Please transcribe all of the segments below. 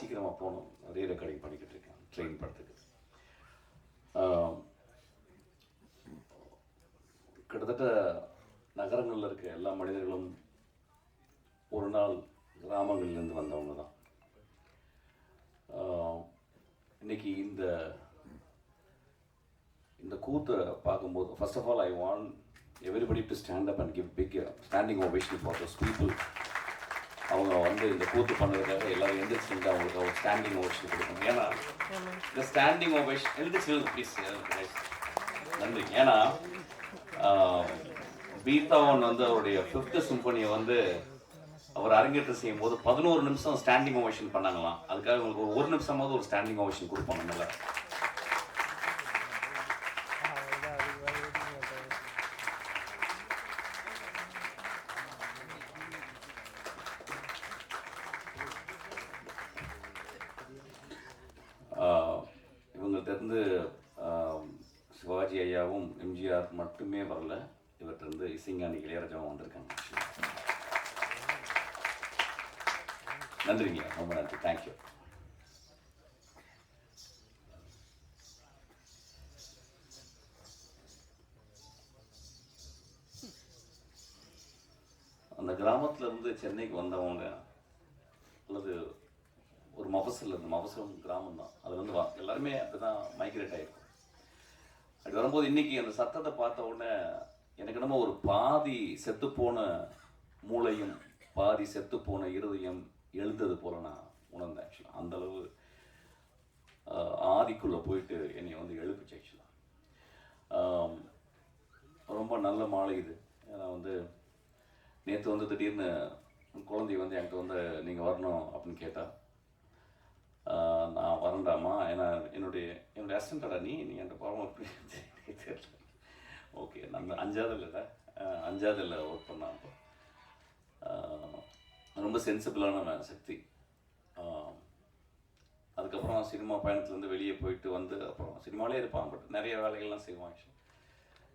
சீக்கிரமாக போகணும். ரீ ரெக்கார்டிங் பண்ணிக்கிட்டு இருக்கேன். ட்ரெயின் படத்துக்கு. கிட்டத்தட்ட நகரங்களில் இருக்க எல்லா மனிதர்களும் ஒரு நாள் கிராமங்கள்லேருந்து வந்தவங்க தான். இன்னைக்கு இந்த இந்த கூத்தை பார்க்கும்போது first of all I want everybody to stand up and give big standing ovation for those people அவங்க வந்து இந்த கூத்து பண்ணதுக்காக எல்லாரும் எந்திரிச்சு அவங்களுக்கு ஒரு ஸ்டாண்டிங் ஓவேஷன் கொடுக்கணும். ஏன்னா இந்த ஸ்டாண்டிங் ஓவேஷன் எழுந்திரிச்சு ப்ளீஸ் நன்றி. ஏன்னா பீத்தாவன் வந்து அவருடைய ஃபிஃப்த் சிம்பனியை வந்து அவர் அரங்கேற்றம் செய்யும் போது பதினோரு நிமிஷம் ஸ்டாண்டிங் ஓவேஷன் பண்ணாங்களாம். அதுக்காக உங்களுக்கு ஒரு ஒரு நிமிஷமாவது ஒரு ஸ்டாண்டிங் ஓவேஷன் கொடுப்பாங்க நல்லா ரொம்ப நன்றி. தேங்க்யூ அந்த கிராமத்திலேருந்து சென்னைக்கு வந்தவங்க அல்லது ஒரு மபசல் இருந்து மபசம் கிராமம் தான் அது வந்து வா- எல்லாருமே அப்படி தான் மைக்ரேட் ஆகிருக்கும் அப்படி வரும்போது இன்னைக்கு அந்த சத்தத்தை பார்த்த உடனே எனக்கு என்னமோ ஒரு பாதி செத்துப்போன மூளையும் பாதி செத்துப்போன இருதயம் எழுந்தது போல நான் உணர்ந்தேன் ஆக்சுவலாக அந்த அளவு போயிட்டு என்னை வந்து எழுப்பிச்சு ஆக்சுவலாக ரொம்ப நல்ல மாலை இது. ஏன்னா வந்து நேற்று வந்து திடீர்னு குழந்தை வந்து என்கிட்ட வந்து நீங்கள் வரணும் அப்படின்னு கேட்டால் நான் வரண்டாமா ஏன்னா என்னுடைய என்னுடைய அசிஸ்டண்டா நீ நீ என்கிட்ட பரவ தெரியல. ஓகே நான் அஞ்சாவது இல்லை அஞ்சாவதுல ஒர்க் பண்ணாப்போ ரொம்ப சென்சிபிளான சக்தி. அதுக்கப்புறம் சினிமா பயணத்துலேருந்து வெளியே போயிட்டு வந்து அப்புறம் சினிமாலே இருப்பான் பட் நிறைய வேலைகள்லாம் செய்வான் actually.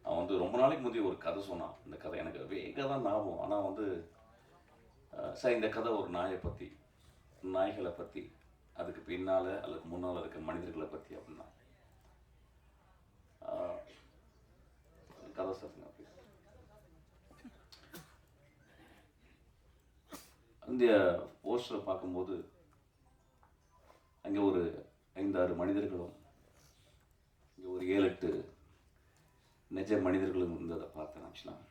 அவன் வந்து ரொம்ப நாளைக்கு முந்தைய ஒரு கதை சொன்னான். இந்த கதை எனக்கு வேக தான் ஞாபகம். ஆனால் வந்து சார் இந்த கதை ஒரு நாயை பற்றி நாய்களை பற்றி அதுக்கு பின்னால் அல்லது முன்னால் இருக்க மனிதர்களை பற்றி அப்படின்னா. கதை சொல்லுங்கள் இந்திய போஸ்டரை பார்க்கும்போது அங்கே ஒரு ஐந்தாறு மனிதர்களும் இங்கே ஒரு ஏழு எட்டு நிஜ மனிதர்களும் இருந்ததை பார்த்தேன் ஆக்சுவலாக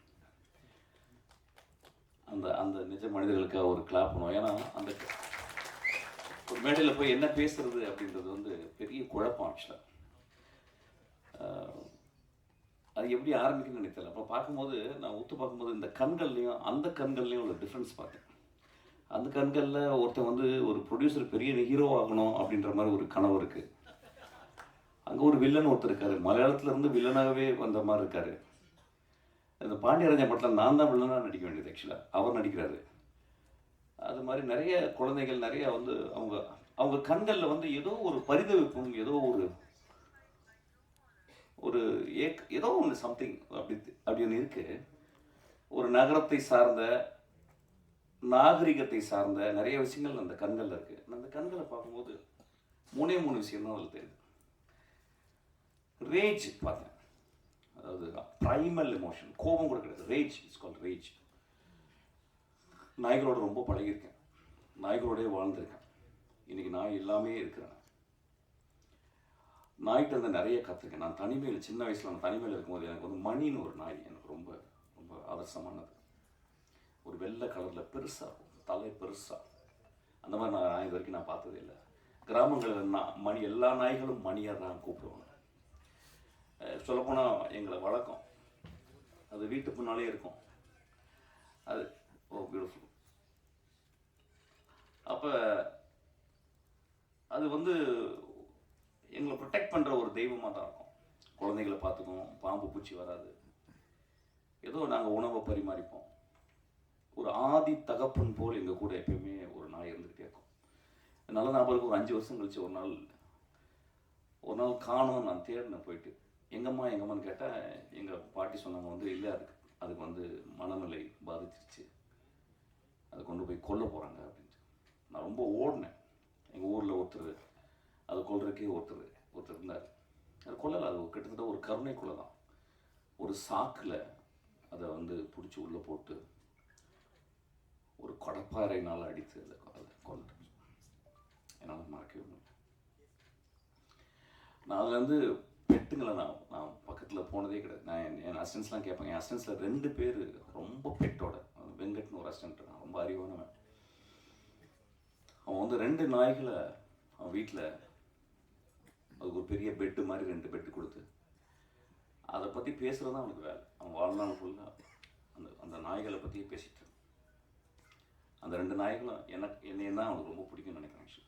அந்த அந்த நிஜ மனிதர்களுக்காக ஒரு கிளாப் பண்ணுவோம். ஏன்னா அந்த ஒரு மேடையில் போய் என்ன பேசுறது அப்படின்றது வந்து பெரிய குழப்பம் ஆக்சுவலாக அது எப்படி ஆரம்பிக்கணும்னு நினைத்தல அப்போ பார்க்கும்போது நான் ஒத்து பார்க்கும்போது இந்த கண்கள்லையும் அந்த கண்கள்லையும் ஒரு டிஃப்ரென்ஸ் பார்த்தேன். அந்த கண்களில் ஒருத்தன் வந்து ஒரு ப்ரொடியூசர் பெரிய ஹீரோ ஆகணும் அப்படின்ற மாதிரி ஒரு கனவு இருக்குது அங்கே ஒரு வில்லன் ஒருத்தர் இருக்காரு. மலையாளத்துலேருந்து வில்லனாகவே வந்த மாதிரி இருக்காரு. இந்த பாண்டியராஜன் படத்தில் நான் தான் வில்லனாக நடிக்க வேண்டியது ஆக்சுவலாக அவர் நடிக்கிறாரு. அது மாதிரி நிறைய குழந்தைகள் நிறைய வந்து அவங்க அவங்க கண்களில் வந்து ஏதோ ஒரு பரிதவிப்பும் ஏதோ ஒரு ஒரு ஏக் ஏதோ ஒன்று சம்திங் அப்படி அப்படி ஒன்று ஒரு நகரத்தை சார்ந்த நாகரிகத்தை சார்ந்த நிறைய விஷயங்கள் அந்த கண்களில் இருக்குது நான் அந்த கண்களை பார்க்கும்போது மூணே மூணு விஷயம் தான் அதில் தெரியுது. ரேஜ் பார்த்தேன். அதாவது ப்ரைமல் எமோஷன் கோபம் கூட கிடையாது. ரேஜ் இட்ஸ் கால் ரேஜ் நாய்களோட ரொம்ப பழகியிருக்கேன். நாய்களோடய வாழ்ந்திருக்கேன். இன்றைக்கி நாய் எல்லாமே இருக்கிறேன். நாய்கிட்ட இருந்து நிறைய கற்றுருக்கேன் நான் தனிமையில் சின்ன வயசில் நான் தனிமையில் இருக்கும்போது எனக்கு வந்து மணின்னு ஒரு நாய் எனக்கு ரொம்ப ரொம்ப ஆதர்சமானது. ஒரு வெள்ளை கலரில் பெருசாக இருக்கும். தலை பெருசாக அந்த மாதிரி நான் நாய் இது வரைக்கும் நான் பார்த்ததே இல்லை. கிராமங்களில் நான் மணி எல்லா நாய்களும் மணியாக தான் கூப்பிடுவாங்க. சொல்லப்போனால் எங்களை வழக்கம் அது வீட்டு பின்னாலே இருக்கும். அது ஓ பியூட்டிஃபுல் அப்போ அது வந்து எங்களை ப்ரொடெக்ட் பண்ணுற ஒரு தெய்வமாக தான் இருக்கும். குழந்தைகளை பார்த்துக்கும் பாம்பு பூச்சி வராது. ஏதோ நாங்கள் உணவை பரிமாறிப்போம். ஒரு ஆதி தகப்பன் போல் எங்கள் கூட எப்பயுமே ஒரு நாய் இருந்துக்கிட்டே இருக்கும். நல்ல ஞாபகம் ஒரு அஞ்சு வருஷம் கழிச்சு ஒரு நாள் ஒரு நாள் காணும் நான் தேடினேன் போயிட்டு. எங்கம்மா எங்கம்மான்னு கேட்டால் எங்கள் பாட்டி சொன்னாங்க வந்து இல்லை அதுக்கு அதுக்கு வந்து மனநிலை பாதிச்சிருச்சு. அதை கொண்டு போய் கொல்ல போகிறாங்க அப்படின்ட்டு நான் ரொம்ப ஓடினேன். எங்கள் ஊரில் ஒருத்தர் அது கொல்றதுக்கே ஒருத்தர் ஒருத்தர் இருந்தார். அது கொல்லலை அது கிட்டத்தட்ட ஒரு கருணைக்குள்ளே தான். ஒரு சாக்கில் அதை வந்து பிடிச்சி உள்ளே போட்டு ஒரு கொடப்பாறையினால் அடித்து அதை அதை கொண்டு என்னால் மறக்கவே முடியல. நான் அதுலேருந்து பெட்டுங்களை நான் நான் பக்கத்தில் போனதே கிடையாது. நான் என் என் அசிஸ்டன்ஸ்லாம் கேட்பேன் என் அசிஸ்டன்ஸில் ரெண்டு பேர் ரொம்ப பெட்டோட வெங்கட்னு ஒரு அசிஸ்டன்ட் நான் ரொம்ப அறிவானவன். அவன் வந்து ரெண்டு நாய்களை அவன் வீட்டில் அதுக்கு ஒரு பெரிய பெட்டு மாதிரி ரெண்டு பெட்டு கொடுத்து அதை பற்றி பேசுகிறது தான் அவனுக்கு வேலை. அவன் வாழ்நாள் ஃபுல்லாக அந்த அந்த நாய்களை பற்றியே பேசிட்டு அந்த ரெண்டு நாய்களும் எனக்கு என்னையும் தான் அவனுக்கு ரொம்ப பிடிக்கும்னு நினைக்கிறேன் actually.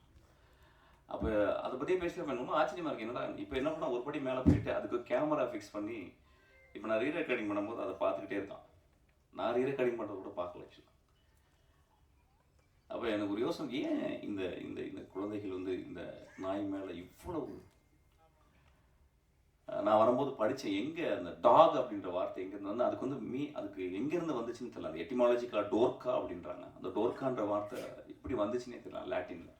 அப்போ அதை பற்றியே பேசுகிறப்ப ரொம்ப ஆச்சரியமாக இருக்குது என்னடா இப்போ என்ன பண்ணால் ஒரு படி மேலே போயிட்டு அதுக்கு கேமரா ஃபிக்ஸ் பண்ணி இப்போ நான் ரீ ரெக்கார்டிங் பண்ணும்போது அதை பார்த்துக்கிட்டே இருக்கான். நான் ரீ ரெக்கார்டிங் பண்ணுறது கூட பார்க்கல ஆக்சுவலாக அப்போ எனக்கு ஒரு யோசனை ஏன் இந்த இந்த இந்த குழந்தைகள் வந்து இந்த நாய் மேலே இவ்வளவு நான் வரும்போது படித்தேன் எங்கே அந்த டாக் அப்படின்ற வார்த்தை எங்கேருந்து வந்து அதுக்கு வந்து மீ அதுக்கு எங்கேருந்து வந்துச்சுன்னு தெரியல. அந்த எட்டிமாலஜிக்கலாக டோர்க்கா அப்படின்றாங்க. அந்த டோர்க்கான்ற வார்த்தை இப்படி வந்துச்சுன்னே தெரியல லாட்டினில்.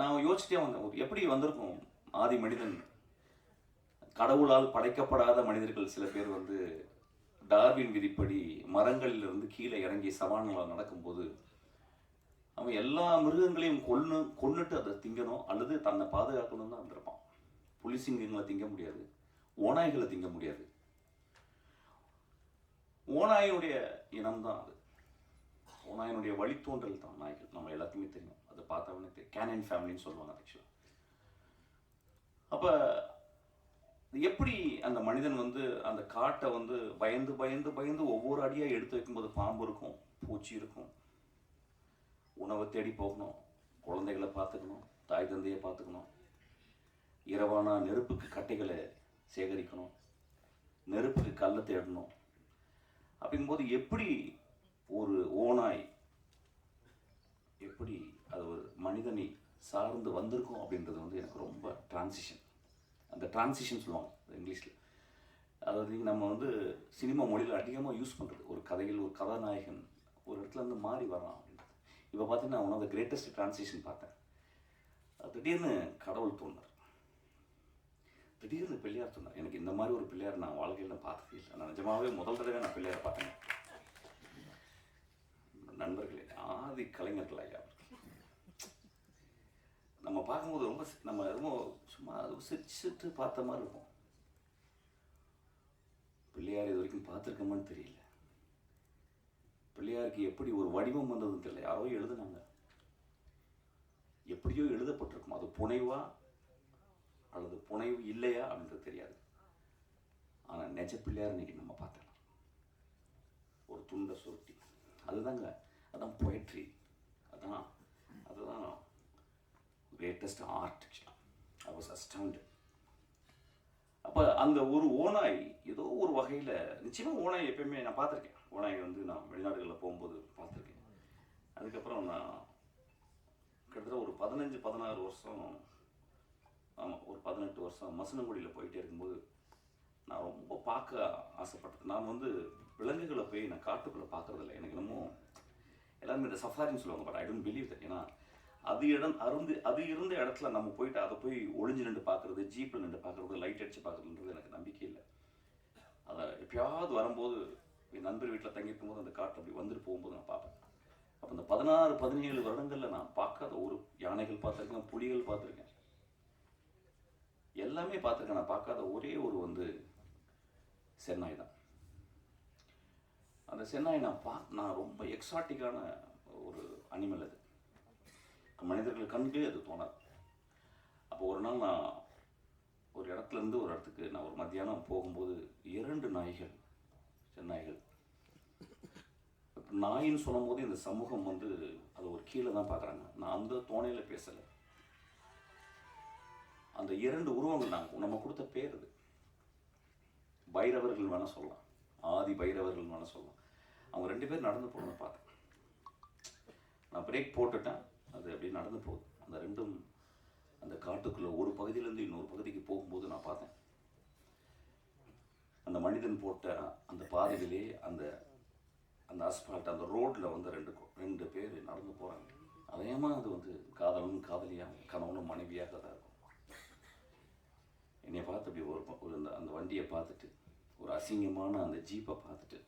நான் யோசிச்சிட்டே வந்தேன் எப்படி வந்திருக்கும் ஆதி மனிதன்? கடவுளால் படைக்கப்படாத மனிதர்கள் சில பேர் வந்து டார்வின் விதிப்படி மரங்களிலிருந்து கீழே இறங்கி சவான்களால் நடக்கும்போது அவன் எல்லா மிருகங்களையும் கொன்று கொன்னுட்டு அதை திங்கணும் அல்லது தன்னை பாதுகாக்கணும் தான் வந்திருப்பான். புலி சிங்கங்களை திங்க முடியாது. ஓநாய்களை திங்க முடியாது. ஓநாயினுடைய இனம் தான் அது. ஓநாயினுடைய வழித்தோன்றல் தான் நாய்கள். நம்ம எல்லாத்தையுமே தெரியும். அதை பார்த்தவனே தெரியும் கேனன் ஃபேமிலின்னு சொல்லுவாங்க ஆக்சுவலாக அப்போ எப்படி அந்த மனிதன் வந்து அந்த காட்டை வந்து பயந்து பயந்து பயந்து ஒவ்வொரு அடியாக எடுத்து வைக்கும்போது பாம்பு இருக்கும் பூச்சி இருக்கும்? உணவை தேடி போகணும். குழந்தைகளை பார்த்துக்கணும். தாய் தந்தையை பார்த்துக்கணும். இரவானா நெருப்புக்கு கட்டைகளை சேகரிக்கணும். நெருப்புக்கு கல்லை தேடணும். அப்படிங்கும்போது எப்படி ஒரு ஓனாய் எப்படி அது ஒரு மனிதனை சார்ந்து வந்திருக்கும் அப்படின்றது வந்து எனக்கு ரொம்ப டிரான்சிஷன் அந்த டிரான்சிஷன் சொல்லுவாங்க இங்கிலீஷில். அதாவது நம்ம வந்து சினிமா மொழியில் அதிகமாக யூஸ் பண்ணுறது ஒரு கதையில் ஒரு கதாநாயகன் ஒரு இடத்துல இருந்து மாறி வரான் அப்படின்றது. இப்போ பார்த்தீங்கன்னா one of the greatest transition பார்த்தேன். அது திடீர்னு கடவுள் தோணுறார் திடீர்னு பிள்ளையார் சொன்னார் எனக்கு இந்த மாதிரி ஒரு பிள்ளையார் நான் வாழ்க்கையில் பார்த்ததே இல்லை. நான் நிஜமாவே முதல் தடவை நான் பிள்ளையார் பார்த்தேன். நண்பர்களே ஆதி கலைஞர்கள் ஐயா அவர்கள். நம்ம பார்க்கும்போது ரொம்ப சி- நம்ம ரொம்ப சும்மா அது சிரிச்சுட்டு பார்த்த மாதிரி இருக்கும். பிள்ளையார் இது வரைக்கும் பார்த்துருக்கோமான்னு தெரியல. பிள்ளையாருக்கு எப்படி ஒரு வடிவம் வந்ததுன்னு தெரியல. யாரோ எழுதுனாங்க. எப்படியோ எழுதப்பட்டிருக்கும். அது புனைவாக அல்லது புனைவு இல்லையா அப்படின்றது தெரியாது. ஆனால் நெஜ பிள்ளையார் இன்னைக்கு நம்ம பார்த்துக்கலாம். ஒரு துண்டை சுருட்டி. அதுதாங்க அதான் பொயட்ரி அதான் அதுதான் greatest art I was astounded அப்போ அந்த ஒரு ஓநாய் ஏதோ ஒரு வகையில் நிச்சயமாக ஓனாய் எப்பயுமே நான் பார்த்துருக்கேன். ஓனாய் வந்து நான் வெளிநாடுகளில் போகும்போது பார்த்துருக்கேன். அதுக்கப்புறம் நான் கிட்டத்தட்ட ஒரு பதினஞ்சு பதினாறு வருஷம் ஆமாம் ஒரு பதினெட்டு வருஷம் மசனங்குடியில் போயிட்டே இருக்கும்போது நான் ரொம்ப பார்க்க ஆசைப்பட்டது. நான் வந்து விலங்குகளை போய் நான் காட்டுக்குள்ளே பார்க்கறதில்ல. எனக்கு என்னமோ எல்லாருமே இந்த சஃபாரின்னு சொல்லுவாங்க but I don't believe that ஏன்னா அது இடம் அருந்து அது இருந்த இடத்துல நம்ம போயிட்டு அதை போய் ஒளிஞ்சு நின்று பார்க்கறது ஜீப்பில் நின்று பார்க்கறது லைட் அடித்து பார்க்குறதுன்றது எனக்கு நம்பிக்கை இல்லை. அதை எப்பயாவது வரும்போது என் நண்பர் வீட்டில் தங்கியிருக்கும் போது அந்த காட்டு அப்படி வந்துட்டு போகும்போது நான் பார்ப்பேன். அப்போ இந்த பதினாறு பதினேழு வருடங்களில் நான் பார்க்காத ஒரு யானைகள் பார்த்துருக்கேன் புலிகள் பார்த்துருக்கேன். எல்லாமே பார்த்துருக்கேன். நான் பார்க்காத ஒரே ஒரு வந்து சென்னாய் தான். அந்த சென்னாய் நான் பா நான் ரொம்ப எக்ஸாட்டிக்கான ஒரு அனிமல் அது. மனிதர்கள் கண்டு அது தோணாது. அப்போ ஒரு நாள் நான் ஒரு இடத்துல இருந்து ஒரு இடத்துக்கு நான் ஒரு மத்தியானம் போகும்போது இரண்டு நாய்கள் சென்னாய்கள். நாயின்னு சொல்லும் போது இந்த சமூகம் வந்து அது ஒரு கீழே தான் பார்க்குறாங்க. நான் அந்த தோணையில் பேசலை. அந்த இரண்டு உருவங்கள் நாங்கள் நம்ம கொடுத்த பேர் அது பைரவர்கள் வேணால் சொல்லலாம். ஆதி பைரவர்கள் வேணால் சொல்லலாம். அவங்க ரெண்டு பேர் நடந்து போனதை பார்த்தேன். நான் பிரேக் போட்டுட்டேன். அது அப்படியே நடந்து போகுது. அந்த ரெண்டும் அந்த காட்டுக்குள்ளே ஒரு பகுதியிலேருந்து இன்னொரு பகுதிக்கு போகும்போது நான் பார்த்தேன். அந்த மனிதன் போட்ட அந்த பாதையிலே அந்த அந்த அஸ்பால்ட் அந்த ரோட்டில் வந்து ரெண்டு ரெண்டு பேர் நடந்து போகிறாங்க அதேமா அது வந்து காதலனும் காதலியாக கணவனும் மனைவியாக தான் இருக்கும். என்னை பார்த்து அப்படி ஒரு ஒரு அந்த அந்த வண்டியை பார்த்துட்டு ஒரு அசிங்கமான அந்த ஜீப்பை பார்த்துட்டு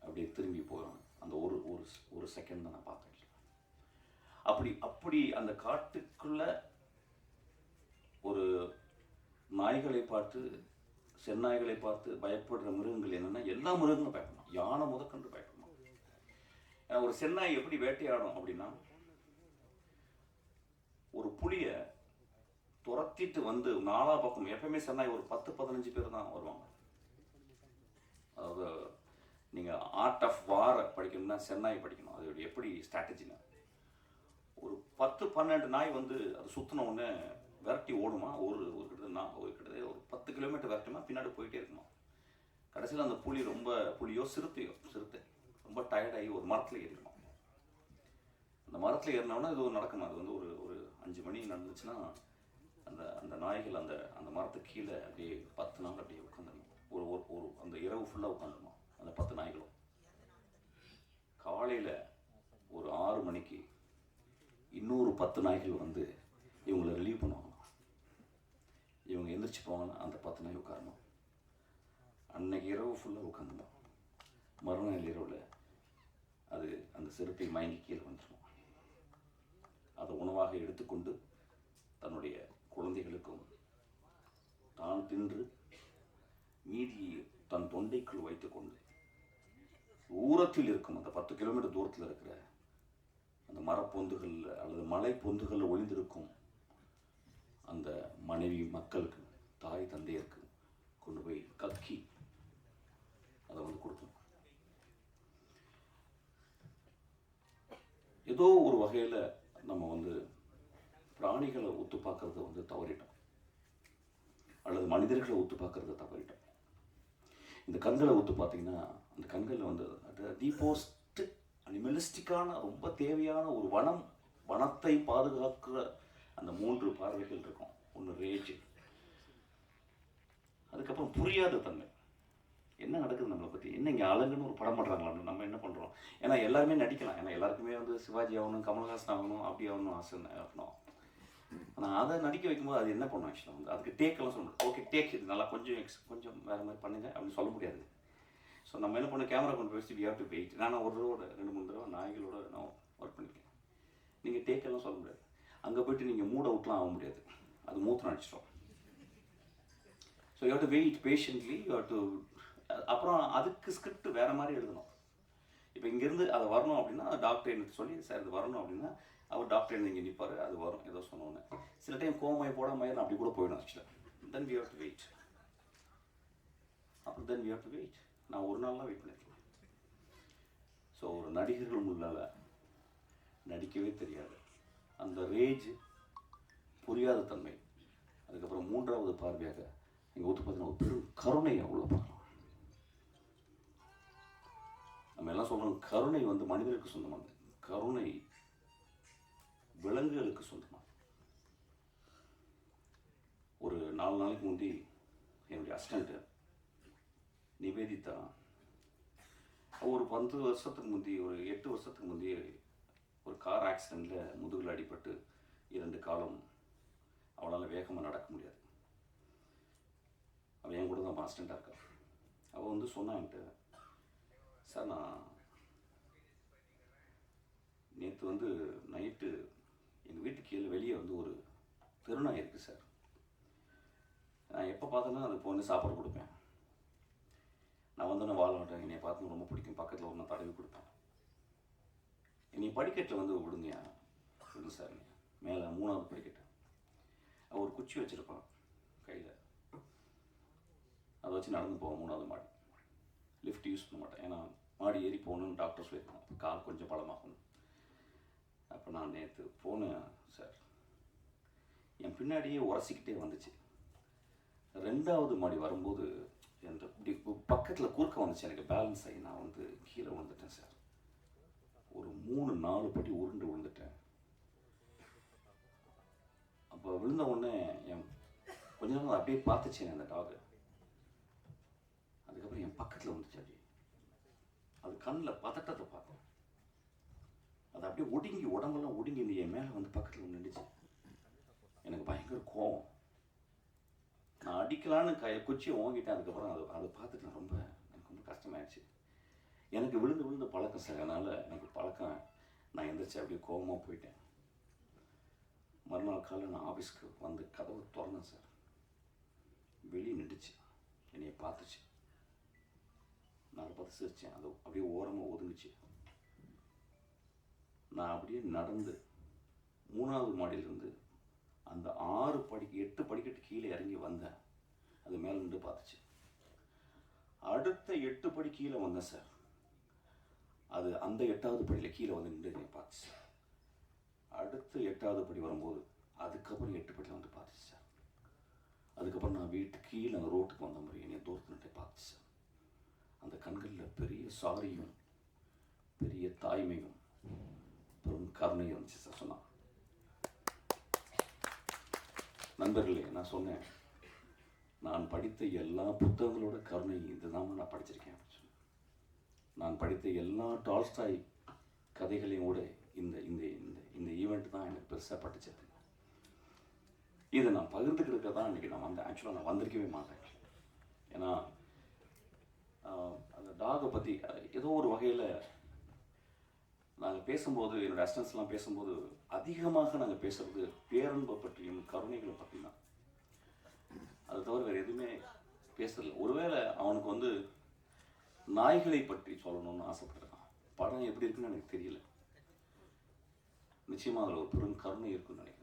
அப்படியே திரும்பி போயிடும் அந்த ஒரு ஒரு ஒரு செகண்ட் தான் நான் பார்த்தேன் அப்படி அப்படி அந்த காட்டுக்குள்ள ஒரு நாய்களை பார்த்து செந்நாய்களை பார்த்து பயப்படுற மிருகங்கள் என்னென்னா எல்லா மிருகங்களும் பயப்படணும். யானை முதற்கொண்டு பயப்படணும். ஏன்னா ஒரு செந்நாய் எப்படி வேட்டையாடும் அப்படின்னா ஒரு புளியை துரத்திட்டு வந்து நாலா பக்கம் எப்பயுமே சென்னாய் ஒரு பத்து பதினஞ்சு பேர் தான் வருவாங்க. அதாவது நீங்கள் ஆர்ட் ஆஃப் வார படிக்கணும்னா சென்னாய் படிக்கணும். அது எப்படி ஸ்ட்ராட்டஜினா ஒரு பத்து பன்னெண்டு நாய் வந்து அது சுத்தின உடனே விரட்டி ஓடுமா? ஒரு ஒரு கிட்ட நான் ஒரு கிட்ட ஒரு பத்து கிலோமீட்டர் விரட்டுமா பின்னாடி போயிட்டே இருக்குமா? கடைசியில் அந்த புலி ரொம்ப புலியோ சிறுத்தையோ சிறுத்தை. ரொம்ப டயர்டாகி ஒரு மரத்தில் ஏறிடுமா? அந்த மரத்தில் ஏறினோன்னா இது ஒரு நடக்குமா? அது வந்து ஒரு ஒரு அஞ்சு மணி நடந்துச்சுன்னா அந்த அந்த நாய்கள் அந்த அந்த மரத்துக்கு கீழே அப்படியே பத்து நாள் அப்படியே உட்காந்துருமா. ஒரு ஒரு ஒரு அந்த இரவு ஃபுல்லாக உட்காந்துருமா? அந்த பத்து நாய்களும். காலையில் ஒரு ஆறு மணிக்கு இன்னொரு பத்து நாய்கள் வந்து இவங்களை ரிலீவ் பண்ணுவாங்க இவங்க எந்திரிச்சு போவாங்கன்னா அந்த பத்து நாய் உட்காரணும். அன்னைக்கு இரவு ஃபுல்லாக உட்காந்துருந்தோம் மறுநாள் இரவில் அது அந்த செருப்பை மயங்கி கீழே வந்துடும் அதை உணவாக எடுத்துக்கொண்டு தன்னுடைய குழந்தைகளுக்கும் தான் தின்று மீதியை தன் தொண்டைக்குள் வைத்துக்கொண்டு தூரத்தில் இருக்கும் அந்த பத்து கிலோமீட்டர் தூரத்தில் இருக்கிற அந்த மரப்பொந்துகளில் அல்லது மலை பொந்துகளில் ஒளிந்திருக்கும் அந்த மனைவி மக்களுக்கு தாய் தந்தையருக்கு கொண்டு போய் கக்கி அதை வந்து கொடுக்கும் ஏதோ ஒரு வகையில் நம்ம வந்து பிராணிகளை ஒத்து பார்க்கறத வந்து தவறிட்டோம். அல்லது மனிதர்களை ஒத்து பார்க்கறத தவறிட்டோம். இந்த கண்களை ஒத்து பார்த்தீங்கன்னா அந்த கண்களில் வந்து அது டீபோஸ்ட் அனிமலிஸ்டிக்கான ரொம்ப தேவையான ஒரு வனம் வனத்தை பாதுகாக்கிற அந்த மூன்று பார்வைகள் இருக்கும். ஒன்று ரேஜ் அதுக்கப்புறம் புரியாத தன்மை. என்ன நடக்குது நம்மளை பற்றி என்ன இங்கே ஆளுங்கன்னு ஒரு படம் பண்ணுறாங்களான்னு நம்ம என்ன பண்ணுறோம் ஏன்னா எல்லாருமே நடிக்கலாம். ஏன்னா எல்லாருக்குமே வந்து சிவாஜி ஆகணும் கமல்ஹாசன் ஆகணும் அப்படி ஆகணும் ஆசை ஆகணும் ஆனால் அதை நடிக்க வைக்கும்போது அது என்ன பண்ணும் ஆக்சுவலாக வந்து? அதுக்கு டேக்கெல்லாம் சொல்லணும் ஓகே டேக் இது. நல்லா கொஞ்சம் எக்ஸ் கொஞ்சம் வேறு மாதிரி பண்ணுங்க அப்படின்னு சொல்ல முடியாது. ஸோ நம்ம என்ன பண்ண கேமரா கொண்டு போய் வி ஹேவ் டு வெயிட் நான் ஒரு தடவை ரெண்டு மூணு தடவை நாய்களோட நான் ஒர்க் பண்ணியிருக்கேன் நீங்கள் டேக்கெல்லாம் சொல்ல முடியாது. அங்கே போயிட்டு நீங்கள் மூட் அவுட்லாம் ஆக முடியாது. அது மூத்தம் அடிச்சிடும். So you to wait patiently you to அப்புறம் அதுக்கு ஸ்கிரிப்ட் வேறு மாதிரி எழுதணும். இப்போ இங்கேருந்து அதை வரணும் அப்படின்னா டாக்டர் எனக்கு சொல்லி சார் இது வரணும் அப்படின்னா அவர் டாக்டர் என்ன இங்கே நிற்பார் அது வரும். ஏதோ சொன்னோன்னே சில டைம் கோமாய் போடாமல் அப்படி கூட போயிடும் ஆக்சுவலாக then we have to wait அப்புறம் then we have to wait நான் ஒரு நாள்லாம் வெயிட் பண்ணியிருக்கேன் ஸோ ஒரு நடிகர்கள் முன்னால் நடிக்கவே தெரியாது. அந்த ரேஜ் புரியாத தன்மை. அதுக்கப்புறம் மூன்றாவது பார்வையாக நீங்கள் ஊற்று பார்த்தீங்கன்னா ஒரு பெரும் கருணையை உள்ள பார்க்கலாம் நம்ம எல்லாம் சொல்கிறோம் கருணை வந்து மனிதருக்கு சொந்தமானது. கருணை விலங்குகளுக்கு சொந்தமானது. ஒரு நாலு நாளைக்கு முந்தி என்னுடைய அசிஸ்டண்ட்டு நிவேதிதா ஒரு பத்து வருஷத்துக்கு முந்தி ஒரு எட்டு வருஷத்துக்கு முந்தி ஒரு கார் ஆக்சிடெண்ட்டில் முதுகில் அடிபட்டு இரண்டு காலம் அவளால் வேகமாக நடக்க முடியாது. அவள் என் கூட தான் பாஸ்டண்ட்டாக இருக்கா. அவள் வந்து சொன்னாங்கிட்ட சார் நான் நேற்று வந்து நைட்டு எங்கள் வீட்டு கீழே வெளியே வந்து ஒரு தெருநாய் இருக்குது சார். நான் எப்போ பார்த்தாலும் அது பொண்ணு சாப்பாடு கொடுப்பேன். நான் வந்தோன்னே வாழ மாட்டேன் என்னை பார்த்து ரொம்ப பிடிக்கும். பக்கத்தில் ஒன்று தடவி கொடுப்பேன். என்னை படிக்கட்டில் வந்து விடுங்க விடுங்க சார் மேலே மூணாவது படிக்கட்டு. ஒரு குச்சி வச்சுருப்பான் கையில். அதை வச்சு நடந்து போவோம் மூணாவது மாடி. லிஃப்ட் யூஸ் பண்ண மாட்டேன். ஏன்னா மாடி ஏறி போகணுன்னு டாக்டர் சொல்லியிருக்காங்க கால் கொஞ்சம் பலமாகணும். அப்போ நான் நேற்று போனேன் சார் என் பின்னாடியே உரசிக்கிட்டே வந்துச்சு. ரெண்டாவது மாடி வரும்போது என் இப்படி பக்கத்தில் குறுக்க வந்துச்சு. எனக்கு பேலன்ஸ் ஆகி நான் வந்து கீழே விழுந்துட்டேன் சார் ஒரு மூணு நாலு படி உருண்டு விழுந்துட்டேன். அப்போ விழுந்த உடனே என் கொஞ்ச நேரம் அப்படியே பார்த்துச்சு அந்த டாகு அதுக்கப்புறம் என் பக்கத்தில் வந்துச்சு அப்படியே அது கண்ணில் பதட்டத்தை பார்த்தேன். அது அப்படியே ஒடுங்கி உடம்பெல்லாம் ஒடுங்கி என் மேலே வந்து பக்கத்தில் நின்றுச்சு. எனக்கு பயங்கர கோவம். நான் அடிக்கலான்னு கையை குச்சியை ஓங்கிட்டேன் அதுக்கப்புறம் அதை அதை பார்த்துட்டு நான் ரொம்ப எனக்கு ரொம்ப கஷ்டமாயிடுச்சு. எனக்கு விழுந்து விழுந்து பழக்கம் சார் அதனால் எனக்கு பழக்கம் நான் எந்திரிச்சு அப்படியே கோவமாக போயிட்டேன். மறுநாள் காலையில் நான் ஆஃபீஸ்க்கு வந்து கதவு திறந்தேன் சார். வெளியே நின்றுச்சு. என்னையை பார்த்துச்சு. நான் பார்த்து சிரித்தேன் அது அப்படியே ஓரமாக ஒதுங்குச்சு. நான் அப்படியே நடந்து மூணாவது மாடியிலிருந்து அந்த ஆறு படி எட்டு படிக்கட்டு கீழே இறங்கி வந்தேன். அது மேலே நின்று பார்த்துச்சு. அடுத்த எட்டு படி கீழே வந்தேன் சார். அது அந்த எட்டாவது படியில் கீழே வந்து நின்று என்னை பார்த்துச்சு. அடுத்த எட்டாவது படி வரும்போது அதுக்கப்புறம் எட்டு படியில் வந்து பார்த்துச்சு சார். அதுக்கப்புறம் நான் வீட்டுக்கு கீழே ரோட்டுக்கு வந்த மாதிரி என்னை தூரத்து நின்று பார்த்துச்சு சார். அந்த கண்களில் பெரிய சாரியும் பெரிய தாய்மையும் பெரும் கருணையும் இருந்துச்சு சார் சொன்னான். நண்பர்களே நான் சொன்னேன். நான் படித்த எல்லா புத்தகங்களோட கருணை இதுதான் நான் படிச்சிருக்கேன் அப்படின்னு சொன்னேன். நான் படித்த எல்லா டால்ஸ்டாய் கதைகளையும் கூட இந்த இந்த இந்த இந்த ஈவெண்ட் தான் எனக்கு பெருசாக பட்டுச்சது இதை நான் பகிர்ந்துக்கிறதுக்கு தான் இன்றைக்கி நான் வந்தேன். ஆக்சுவலாக நான் வந்திருக்கவே மாட்டேன். ஏன்னா அந்த டாகை பற்றி ஏதோ ஒரு வகையில் நாங்கள் பேசும்போது என்னோட அசிஸ்டன்ஸ்லாம் பேசும்போது அதிகமாக நாங்கள் பேசுறது பேரன்பை பற்றியும் கருணைகளை பற்றி தான். அது தவிர வேறு எதுவுமே பேசுறதில்ல. ஒருவேளை அவனுக்கு வந்து நாய்களை பற்றி சொல்லணும்னு ஆசைப்பட்டிருக்கான். படம் எப்படி இருக்குன்னு எனக்கு தெரியல. நிச்சயமாக அதில் ஒரு பெரும் கருணை இருக்குன்னு நினைக்கிறேன்.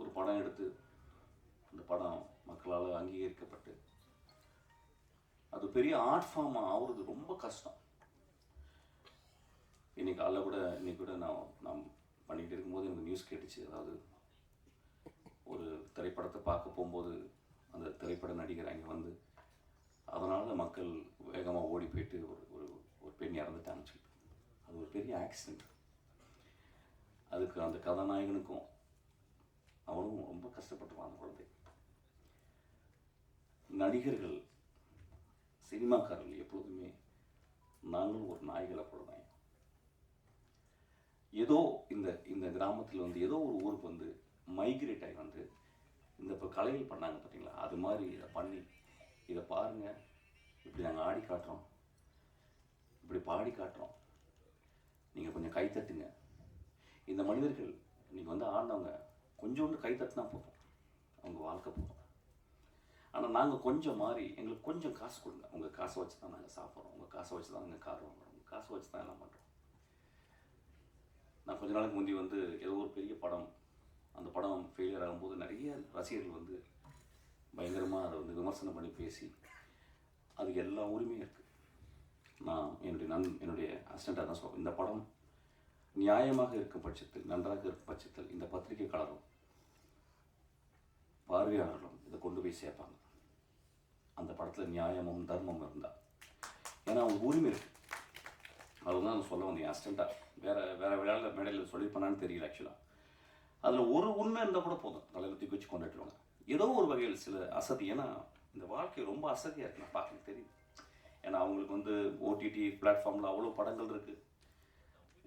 ஒரு படம் எடுத்து அந்த படம் மக்களால் அங்கீகரிக்கப்பட்டு அது பெரிய ஆர்ட் ஃபார்ம் ஆகுறது ரொம்ப கஷ்டம். இன்னைக்கு காலைல கூட இன்னைக்கு கூட நான் நான் பண்ணிக்கிட்டு இருக்கும்போது எனக்கு நியூஸ் கேட்டுச்சு. அதாவது ஒரு திரைப்படத்தை பார்க்க போகும்போது அந்த திரைப்பட நடிகர் அங்கே வந்து அதனால் மக்கள் வேகமாக ஓடி போயிட்டு ஒரு ஒரு ஒரு பெண் இறந்துட்டான்னு சொல்லிட்டு அது ஒரு பெரிய ஆக்சிடெண்ட் அதுக்கு அந்த கதாநாயகனுக்கும் அவனும் ரொம்ப கஷ்டப்பட்டுவான் அந்த குழந்தை. நடிகர்கள் சினிமாக்காரர்கள் எப்பொழுதுமே நாங்களும் ஒரு நாய்களை போடுவாங்க ஏதோ இந்த இந்த கிராமத்தில் வந்து ஏதோ ஒரு ஊருக்கு வந்து மைக்ரேட் ஆகி வந்து இந்த இப்போ கலைகள் பண்ணாங்க பார்த்தீங்களா அது மாதிரி இதை பண்ணி இதை பாருங்கள் இப்படி நாங்கள் ஆடி காட்டுறோம். இப்படி பாடி காட்டுறோம். நீங்கள் கொஞ்சம் கை தட்டுங்க. இந்த மனிதர்கள் நீங்கள் வந்து ஆண்டவங்க கொஞ்சோண்டு கை தட்டினா போதும். அவங்க வாழ்க்கை போதும். ஆனால் நாங்கள் கொஞ்சம் மாறி எங்களுக்கு கொஞ்சம் காசு கொடுங்க. உங்கள் காசை வச்சு தான் நாங்கள் சாப்பிட்றோம். உங்கள் காசை வச்சு தான் நாங்கள் கார் வாங்குறோம். உங்கள் காசை வச்சு தான் எல்லாம் பண்ணுறோம் நான் கொஞ்ச நாளுக்கு முந்தி வந்து ஏதோ ஒரு பெரிய படம் அந்த படம் ஃபெயிலியர் ஆகும்போது நிறைய ரசிகர்கள் வந்து பயங்கரமாக அதை வந்து விமர்சனம் பண்ணி பேசி அதுக்கு எல்லா உரிமையும் இருக்குது நான் என்னுடைய நன் என்னுடைய அசிஸ்டண்ட்டாக தான் சொல்லுவேன் இந்த படம் நியாயமாக இருக்கும் பட்சத்தில் நன்றாக இருக்கும் பட்சத்தில் இந்த பத்திரிகைக்காரரும் பார்வையாளர்களும் இதை கொண்டு போய் சேர்ப்பாங்க. அந்த படத்தில் நியாயமும் தர்மமும் இருந்தால் ஏன்னா அவங்க உரிமை இருக்குது அதுதான் நான் சொல்ல வந்தேன் அசிஸ்டண்ட்டாக வேறு வேறு விளையாட மேடையில் சொல்லியிருப்பானான்னு தெரியல ஆக்சுவலாக அதில் ஒரு உண்மை இருந்தால் கூட போதும். தலையில் தூக்கி வச்சு கொண்டாட்டுருவாங்க ஏதோ ஒரு வகையில் சில அசதி ஏன்னா இந்த வாழ்க்கை ரொம்ப அசதியாக இருக்கு நான் பார்க்க தெரியும் ஏன்னா அவங்களுக்கு வந்து ஓடிடி பிளாட்ஃபார்மில் அவ்வளோ படங்கள் இருக்குது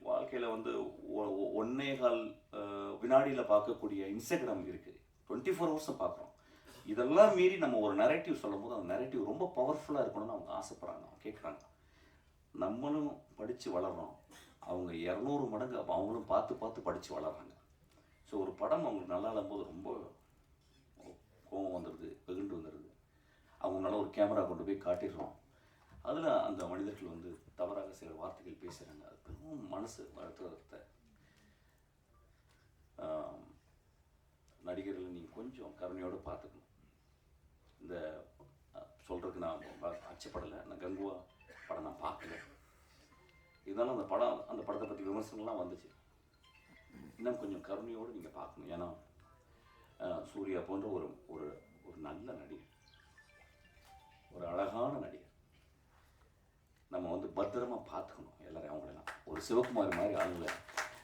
வாழ்க்கையில் வந்து ஒன்னே கால் வினாடியில் பார்க்கக்கூடிய இன்ஸ்டாகிராம் இருக்குது டுவெண்ட்டி ஃபோர் ஹவர்ஸும் பார்க்குறோம். இதெல்லாம் மீறி நம்ம ஒரு நரேட்டிவ் சொல்லும்போது அந்த நரேட்டிவ் ரொம்ப பவர்ஃபுல்லாக இருக்கணும்னு அவங்க ஆசைப்பட்றாங்க அவங்க கேட்குறாங்க நம்மளும் படித்து வளர்றோம். அவங்க இரநூறு மடங்கு அப்போ அவங்களும் பார்த்து பார்த்து படித்து வளர்றாங்க. ஸோ ஒரு படம் அவங்களுக்கு நல்லா இல்லாம்போது ரொம்ப கோபம் வந்துடுது வெகுண்டு வந்துடுது அவங்க நல்லா ஒரு கேமரா கொண்டு போய் காட்டிடுறோம். அதில் அந்த மனிதர்கள் வந்து தவறாக சில வார்த்தைகள் பேசுகிறாங்க அது பெரும் மனசு வருத்தத்தை. நடிகர்களை நீங்கள் கொஞ்சம் கருணையோடு பார்த்துக்கணும். இந்த சொல்கிறதுக்கு நான் அச்சப்படலை நான் கங்குவா படம் நான் பார்க்கல. இருந்தாலும் அந்த படம் அந்த படத்தை பற்றி விமர்சனம்லாம் வந்துச்சு. இன்னும் கொஞ்சம் கருணையோடு நீங்கள் பார்க்கணும். ஏன்னா சூர்யா போன்ற ஒரு ஒரு ஒரு நல்ல நடிகர். ஒரு அழகான நடிகர். நம்ம வந்து பத்திரமா பார்த்துக்கணும் எல்லாரையும் அவங்களெல்லாம். ஒரு சிவகுமார் மாதிரி ஆளுங்களை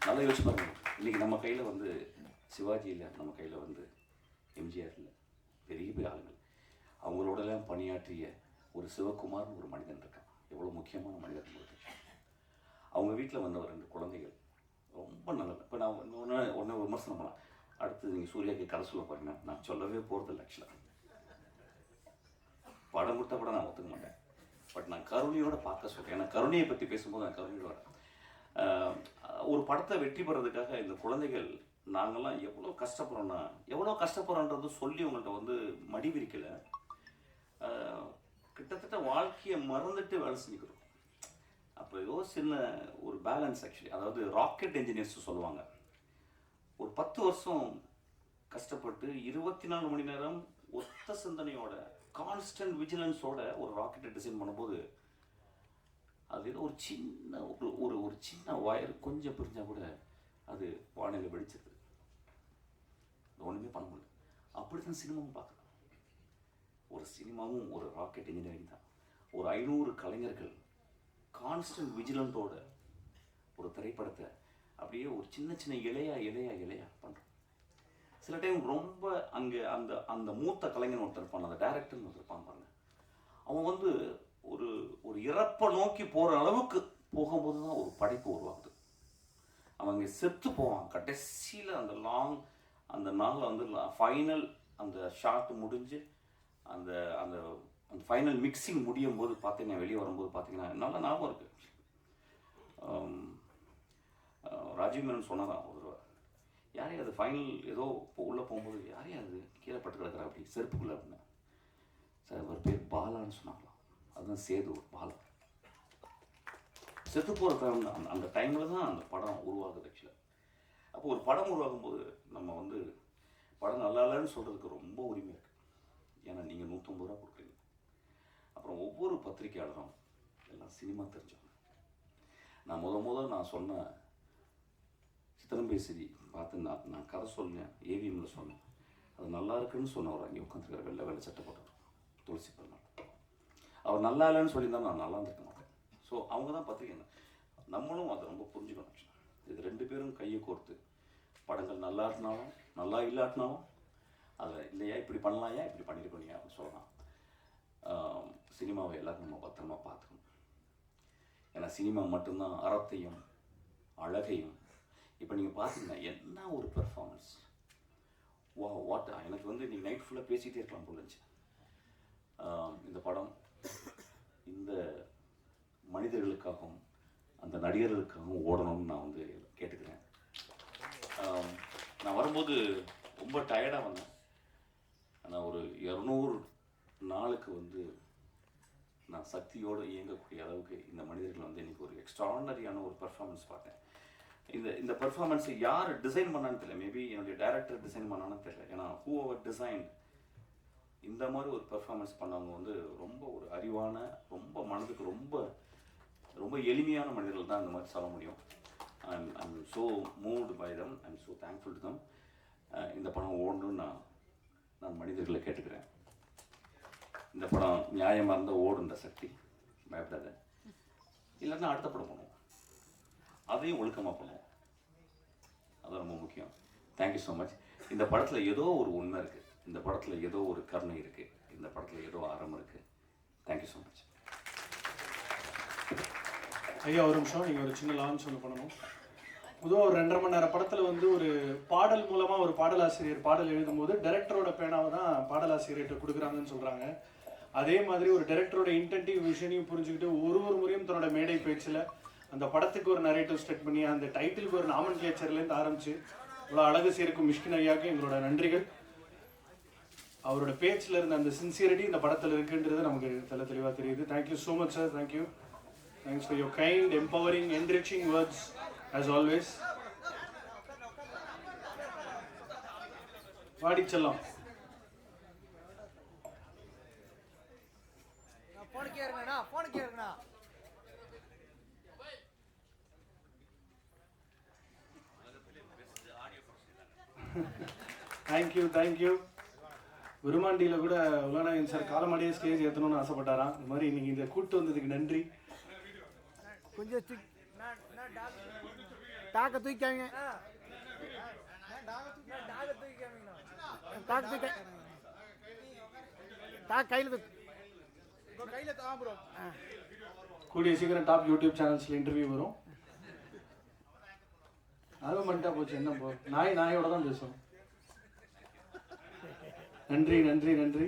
நல்லா யோசிச்சு பாருங்க. இன்றைக்கி நம்ம கையில் வந்து சிவாஜி இல்லை நம்ம கையில் வந்து எம்ஜிஆர் இல்லை. பெரிய பெரிய ஆளுங்கள். அவங்களோடலாம் பணியாற்றிய ஒரு சிவகுமார்னு ஒரு மனிதன் இருக்கான். எவ்வளோ முக்கியமான மனிதன் இருக்குது அவங்க வீட்டில் வந்த ரெண்டு குழந்தைகள். ரொம்ப நல்லது இப்போ நான் ஒன்று ஒன்று விமர்சனம் பண்ணலாம். அடுத்து நீங்கள் சூர்யாக்கு கதை சொல்ல பாருங்க நான் சொல்லவே போகிறது ஆக்சுவலாக படம் கொடுத்தா கூட நான் ஒத்துக்க மாட்டேன். பட் நான் கருணையோட பார்க்க சொல்கிறேன் ஏன்னா கருணையை பற்றி பேசும்போது நான் கருணையோட ஒரு படத்தை வெற்றி பெறதுக்காக இந்த குழந்தைகள் நாங்கள்லாம் எவ்வளோ கஷ்டப்படுறோன்னா எவ்வளோ கஷ்டப்படுறோன்றது சொல்லி உங்கள்கிட்ட வந்து மடி விரிக்கலை. கிட்டத்தட்ட வாழ்க்கையை மறந்துட்டு வேலை செஞ்சுக்கிறோம் அப்போ ஏதோ சின்ன ஒரு பேலன்ஸ் ஆக்சுவலி அதாவது ராக்கெட் இன்ஜினியர்ஸ் சொல்லுவாங்க. ஒரு பத்து வருஷம் கஷ்டப்பட்டு இருபத்தி நாலு மணி நேரம் ஒத்த சிந்தனையோட கான்ஸ்டன்ட் விஜிலன்ஸோட ஒரு ராக்கெட்டை டிசைன் பண்ணும்போது அது ஏதோ ஒரு சின்ன ஒரு ஒரு ஒரு சின்ன ஒயர் கொஞ்சம் பிரிஞ்சால் கூட அது வானிலை வெடிச்சிருது. அது ஒன்றுமே பண்ண முடியல. அப்படி தான் சினிமாவும் பார்க்கலாம். ஒரு சினிமாவும் ஒரு ராக்கெட் இன்ஜினியரிங் தான். ஒரு ஐநூறு கலைஞர்கள் கான்ஸ்டன்ட் விஜிலண்டோட ஒரு திரைப்படத்தை அப்படியே ஒரு சின்ன சின்ன இலையா இலையா இலையா பண்ணுறோம் சில டைம் ரொம்ப அங்கே அந்த அந்த மூத்த கலைஞன் ஒருத்தர் இருப்பான் அந்த டேரக்டர்னு ஒருத்தர் இருப்பான் பாருங்க. அவன் வந்து ஒரு ஒரு இறப்பை நோக்கி போகிற அளவுக்கு போகும்போது தான் ஒரு படைப்பு உருவாகுது. அவன் அங்கே செத்து போவான். கடைசியில் அந்த லாங் அந்த நாளில் வந்து ஃபைனல் அந்த ஷாட் முடிஞ்சு அந்த அந்த அந்த ஃபைனல் மிக்சிங் முடியும் போது பார்த்தீங்கன்னா வெளியே வரும்போது பார்த்தீங்கன்னா நல்ல ஞாபகம் இருக்குது ராஜீவ் மேனன் சொன்னதான் ஒரு தடவை. அது ஃபைனல் ஏதோ இப்போ உள்ளே போகும்போது யாரையும் அது கீழே பட்டு கிடக்குறா அப்படி செருப்புக்குள்ளே அப்படின்னு? சார் ஒரு பேர் பாலான்னு சொன்னாங்களாம். அதுதான் சேது பாலா. செத்து போகிற டைம் அந்த அந்த டைமில் தான் அந்த படம் உருவாகுது ஆக்சுவலாக அப்போ ஒரு படம் உருவாகும் போது நம்ம வந்து படம் நல்லா இல்லைன்னு சொல்கிறதுக்கு ரொம்ப உரிமை இருக்குது ஏன்னா நீங்கள் நூற்றம்பது ரூபா கொடுக்குறீங்க அப்புறம் ஒவ்வொரு பத்திரிக்கையாளரும் எல்லாம் சினிமா தெரிஞ்சவங்க. நான் முத முத நான் சொன்ன சித்திரம்பேசிரி பார்த்து நான் நான் கதை சொன்னேன் ஏவிஎம்ல சொன்னேன். அது நல்லா இருக்குன்னு சொன்னவர் அங்கே உட்காந்துருக்கார் வெள்ளை வெள்ளை சட்டை போட்டவர் துளசி பெருமாள் அவர் நல்லா இல்லைன்னு சொல்லியிருந்தா நான் நல்லா இருந்திருக்க மாட்டேன். ஸோ அவங்க தான் பத்திரிக்கை நம்மளும் அதை ரொம்ப புரிஞ்சுக்கணும் இது ரெண்டு பேரும் கையை கோர்த்து படங்கள் நல்லா இருந்தாலும் நல்லா இல்லாட்டினாலும் அதில் இல்லையா இப்படி பண்ணலாம்யா இப்படி பண்ணியிருக்கோங்க அப்படின்னு சொல்லலாம். சினிமாவை எல்லாரும் நம்ம பத்திரமா பார்த்துக்கணும். ஏன்னா சினிமா மட்டும்தான் அறத்தையும் அழகையும் இப்போ நீங்கள் பார்த்தீங்கன்னா என்ன ஒரு பெர்ஃபார்மன்ஸ் வா வாட் எனக்கு வந்து நீங்கள் நைட் ஃபுல்லாக பேசிகிட்டே இருக்கலாம் போல இருந்துச்சு. இந்த படம் இந்த மனிதர்களுக்காகவும் அந்த நடிகர்களுக்காகவும் ஓடணும்னு நான் வந்து கேட்டுக்கிறேன். நான் வரும்போது ரொம்ப டயர்டாக வந்தேன். ஆனால் ஒரு இரநூறு நாளுக்கு வந்து நான் சக்தியோடு இயங்கக்கூடிய அளவுக்கு இந்த மனிதர்கள் வந்து இன்றைக்கி ஒரு எக்ஸ்ட்ரானரியான ஒரு பர்ஃபார்மன்ஸ் பார்த்தேன். இந்த இந்த பர்ஃபார்மன்ஸை யார் டிசைன் பண்ணான்னு தெரியல. மேபி என்னுடைய டைரக்டர் டிசைன் பண்ணான்னு தெரியல. ஏன்னா ஹூ அவர் டிசைன் இந்த மாதிரி ஒரு பெர்ஃபார்மன்ஸ் பண்ணவங்க வந்து ரொம்ப ஒரு அறிவான ரொம்ப மனதுக்கு ரொம்ப ரொம்ப எளிமையான மனிதர்கள் தான் இந்த மாதிரி சொல்ல முடியும். I'm I'm so moved by them I'm so thankful to them இந்த படம் ஓடணும்னு நான் நான் மனிதர்களை கேட்டுக்கிறேன். இந்த படம் நியாயமாக இருந்தால் ஓடுன்ற சக்தி. பயப்படாத. இல்லைன்னா அடுத்த படம் பண்ணுவோம். அதையும் ஒழுக்கமாக பண்ணுவோம். அது ரொம்ப முக்கியம். தேங்க்யூ ஸோ மச் இந்த படத்தில் ஏதோ ஒரு உண்மை இருக்குது இந்த படத்தில் ஏதோ ஒரு கருணை இருக்குது இந்த படத்தில் ஏதோ அறம் இருக்குது தேங்க்யூ ஸோ மச் ஐயா ஒரு நிமிஷம். நீங்கள் ஒரு சின்ன லான்ச் ஒன்று பண்ணணும். பொதுவாக ஒரு ரெண்டரை மணி நேரம் படத்தில் வந்து ஒரு பாடல் மூலமாக ஒரு பாடலாசிரியர் பாடல் எழுதும்போது டைரக்டரோட பேனாவை தான் பாடலாசிரியர்கிட்ட கொடுக்குறாங்கன்னு சொல்கிறாங்க அதே மாதிரி ஒரு டைரக்டரோட இன்டென்டிவ் விஷனையும் புரிஞ்சுக்கிட்டு ஒரு ஒரு முறையும் தன்னோட மேடை பேச்சில் அந்த படத்துக்கு ஒரு நரேட்டிவ் ஸ்டெட் பண்ணி அந்த டைட்டிலுக்கு ஒரு நாமன் கிளேச்சர்லேருந்து ஆரம்பிச்சு இவ்வளோ அழகு சேர்க்கும் மிஷ்கின் ஐயாவுக்கு எங்களோட நன்றிகள். அவரோட பேச்சில் இருந்த அந்த சின்சியரிட்டி இந்த படத்தில் இருக்குன்றது நமக்கு தெல தெளிவாக தெரியுது. Thank you so much sir thank you thanks for your kind empowering enriching words as always வாடி செல்லம். போனுக்கே இருங்கண்ணா போனுக்கே இருங்கண்ணா தேங்க்யூ தேங்க்யூ விருமாண்டியில் கூட உலகநாயகன் சார் காலமாடியே ஸ்டேஜ் ஏற்றணும்னு ஆசைப்பட்டாராம். இந்த மாதிரி இன்னைக்கு இந்த கூட்டு வந்ததுக்கு நன்றி. கொஞ்சம் டாக்க தூக்காங்க டாக்க தூக்க டாக் கையில் தூக்கு கையில் தான் ப்ரோ கூடிய சீக்கிரம் டாப் யூடியூப் சேனல்ஸில் இன்டர்வியூ வரும். அதுவும் பண்ணிட்டா போச்சு என்ன போ நாய் நாயோட தான் பேசும் நன்றி நன்றி நன்றி.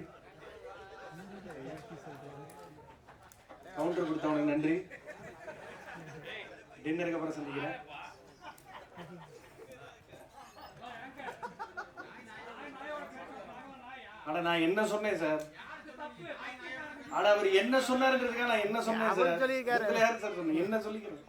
கவுண்டர் கொடுத்தவனுக்கு நன்றி. டின்னருக்கு அப்புறம் சந்திக்கிறேன். அட நான் என்ன சொன்னேன் சார் அட அவர் என்ன சொன்னாருன்றதுக்காக நான் என்ன சொன்னேன் சார்? என்ன சொல்லிக்கிறேன்